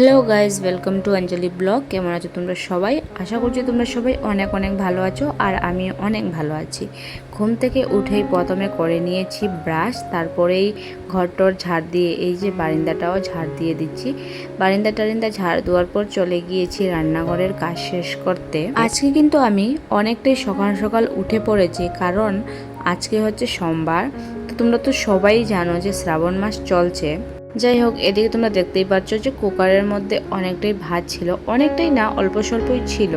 Hello guys welcome to Anjali blog কেমন আছো তোমরা সবাই? আশা করছি তোমরা সবাই অনেক অনেক ভালো আছো আর আমি অনেক ভালো আছি। ঘুম থেকে উঠেই প্রথমে করে নিয়েছি ব্রাশ, তারপরেই ঘরটর ঝাড় দিয়ে, এই যে বারিন্দাটাও ঝাড় দিয়ে দিচ্ছি। বারিন্দা টারিন্দা ঝাড় দেওয়ার পর চলে গিয়েছি রান্নাঘরের কাজ শেষ করতে। আজকে কিন্তু আমি অনেকটাই সকাল সকাল উঠে পড়েছি, কারণ আজকে হচ্ছে সোমবার। তো তোমরা তো সবাই জানো যে শ্রাবণ মাস চলছে। যাই হোক এদিকে তোমরা দেখতেই পাচ্ছ যে কুকারের মধ্যে অনেকটাই ভাত ছিল, অনেকটাই না, অল্প স্বল্পই ছিল।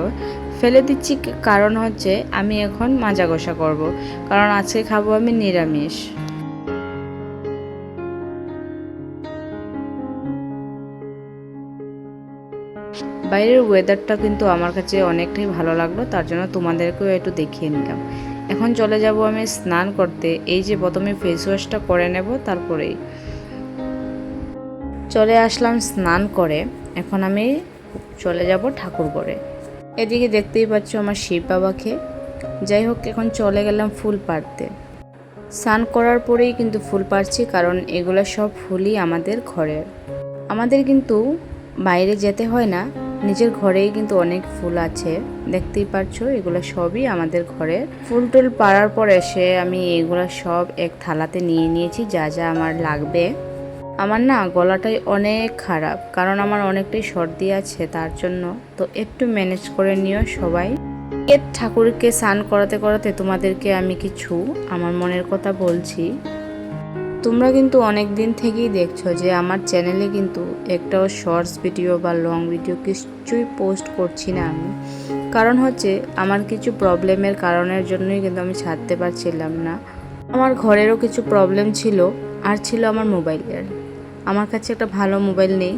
ফেলে দিচ্ছি কারণ হচ্ছে আমি এখন মাজা কষা করব, কারণ আজকে খাব আমি নিরামিষ। বাইরের ওয়েদারটা কিন্তু আমার কাছে অনেকটাই ভালো লাগল, তার জন্য তোমাদেরকেও একটু দেখিয়ে নিলাম। এখন চলে যাব আমি স্নান করতে, এই যে প্রথমে ফেস ওয়াশটা করে নেব, তারপরেই। চলে আসলাম স্নান করে। এখন আমি চলে যাব ঠাকুর করে এদিকে দেখতেই পাচ্ছ আমার শিব বাবাকে। যাই হোক, এখন চলে গেলাম ফুল পাড়তে। স্নান করার পরেই কিন্তু ফুল পাড়ছি, কারণ এগুলো সব ফুলই আমাদের ঘরের। আমাদের কিন্তু বাইরে যেতে হয় না, নিজের ঘরেই কিন্তু অনেক ফুল আছে। দেখতেই পাচ্ছো এগুলো সবই আমাদের ঘরে ফুল টুল পাড়ার পর এসে আমি এগুলো সব এক থালাতে নিয়ে নিয়েছি, যা যা আমার লাগবে। আমার না গলাটাই অনেক খারাপ, কারণ আমার অনেকটাই সর্দি আছে তার জন্য। তো একটু ম্যানেজ করে নিও সবাই। এর ঠাকুরকে স্নান করাতে করাতে তোমাদেরকে আমি কিছু আমার মনের কথা বলছি। তোমরা কিন্তু অনেক দিন থেকেই দেখছ যে আমার চ্যানেলে কিন্তু একটাও শর্টস ভিডিও বা লং ভিডিও কিছুই পোস্ট করছি না আমি। কারণ হচ্ছে আমার কিছু প্রবলেমের কারণের জন্যই কিন্তু আমি ছাড়তে পারছিলাম না। আমার ঘরেরও কিছু প্রবলেম ছিল, আর ছিল আমার মোবাইলের আমার কাছে একটা ভালো মোবাইল নেই।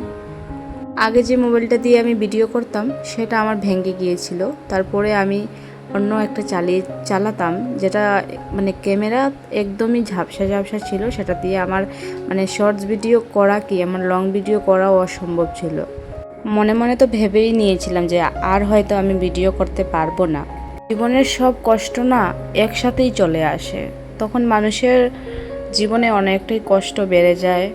আগে যে মোবাইলটা দিয়ে আমি ভিডিও করতাম, সেটা আমার ভেঙে গিয়েছিল। তারপরে আমি অন্য একটা চালিয়ে, চালাতাম, যেটা মানে ক্যামেরা একদমই ঝাপসা ঝাপসা ছিল। সেটা দিয়ে আমার মানে শর্টস ভিডিও করা কি, আমার লং ভিডিও করাও অসম্ভব ছিল। মনে মনে তো ভেবেই নিয়েছিলাম যে আর হয়তো আমি ভিডিও করতে পারব না। জীবনের সব কষ্ট না একসাথেই চলে আসে। তখন মানুষের জীবনে অনেকটাই কষ্ট বেড়ে যায়।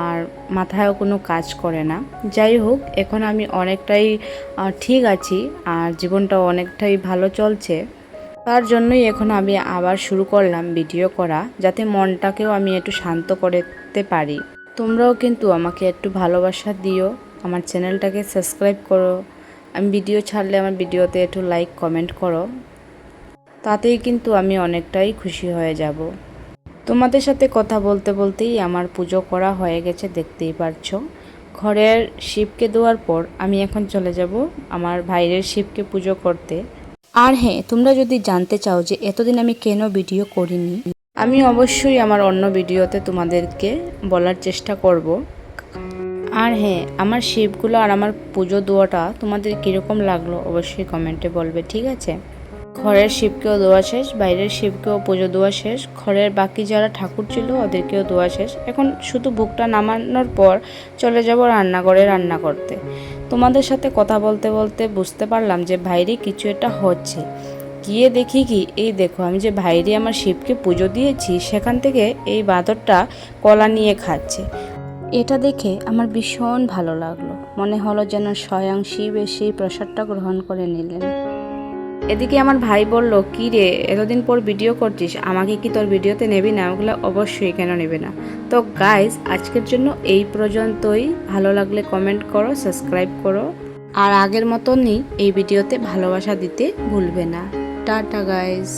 আর মাথায়ও কোনো কাজ করে না। যাই হোক, এখন আমি অনেকটাই ঠিক আছি আর জীবনটাও অনেকটাই ভালো চলছে। তার জন্যই এখন আমি আবার শুরু করলাম ভিডিও করা, যাতে মনটাকেও আমি একটু শান্ত করতে পারি। তোমরাও কিন্তু আমাকে একটু ভালোবাসা দিও, আমার চ্যানেলটাকে সাবস্ক্রাইব করো, আমি ভিডিও ছাড়লে আমার ভিডিওতে একটু লাইক, কমেন্ট করো, তাতেই কিন্তু আমি অনেকটাই খুশি হয়ে যাব। তোমাদের সাথে কথা বলতে বলতেই আমার পুজো করা হয়ে গেছে, দেখতেই পারছ। ঘরের শিবকে দেওয়ার পর আমি এখন চলে যাব আমার ভাইয়ের শিবকে পুজো করতে। আর হ্যাঁ তোমরা যদি জানতে চাও যে এতদিন আমি কেন ভিডিও করিনি, আমি অবশ্যই আমার অন্য ভিডিওতে তোমাদেরকে বলার চেষ্টা করব। আর হ্যাঁ আমার শিবগুলো আর আমার পুজো দেওয়াটা তোমাদের কীরকম লাগল অবশ্যই কমেন্টে বলবে, ঠিক আছে? ঘরের শিবকেও দেওয়া শেষ, বাইরের শিবকেও পুজো দেওয়া শেষ, ঘরের বাকি যারা ঠাকুর ছিল ওদেরকেও দেওয়া শেষ। এখন শুধু বুকটা নামানোর পর চলে যাব রান্নাঘরে রান্না করতে। তোমাদের সাথে কথা বলতে বলতে বুঝতে পারলাম যে বাইরে কিছু একটা হচ্ছে। গিয়ে দেখি কি, এই দেখো, আমি যে ভাইরে আমার শিবকে পুজো দিয়েছি, সেখান থেকে এই বাঁদরটা কলা নিয়ে খাচ্ছে। এটা দেখে আমার ভীষণ ভালো লাগল। মনে হলো যেন স্বয়ং শিব এসে প্রসাদটা গ্রহণ করে নিলেন। এদিকে আমার ভাই বলল, কী রে, এতদিন পর ভিডিও করছিস, আমাকে কি তোর ভিডিওতে নেবি না? ওগুলো অবশ্যই কেন নেবে না। তো গাইজ আজকের জন্য এই পর্যন্তই। ভালো লাগলে কমেন্ট করো সাবস্ক্রাইব করো। আর আগের মতনই এই ভিডিওতে ভালোবাসা দিতে ভুলবে না। Tata guys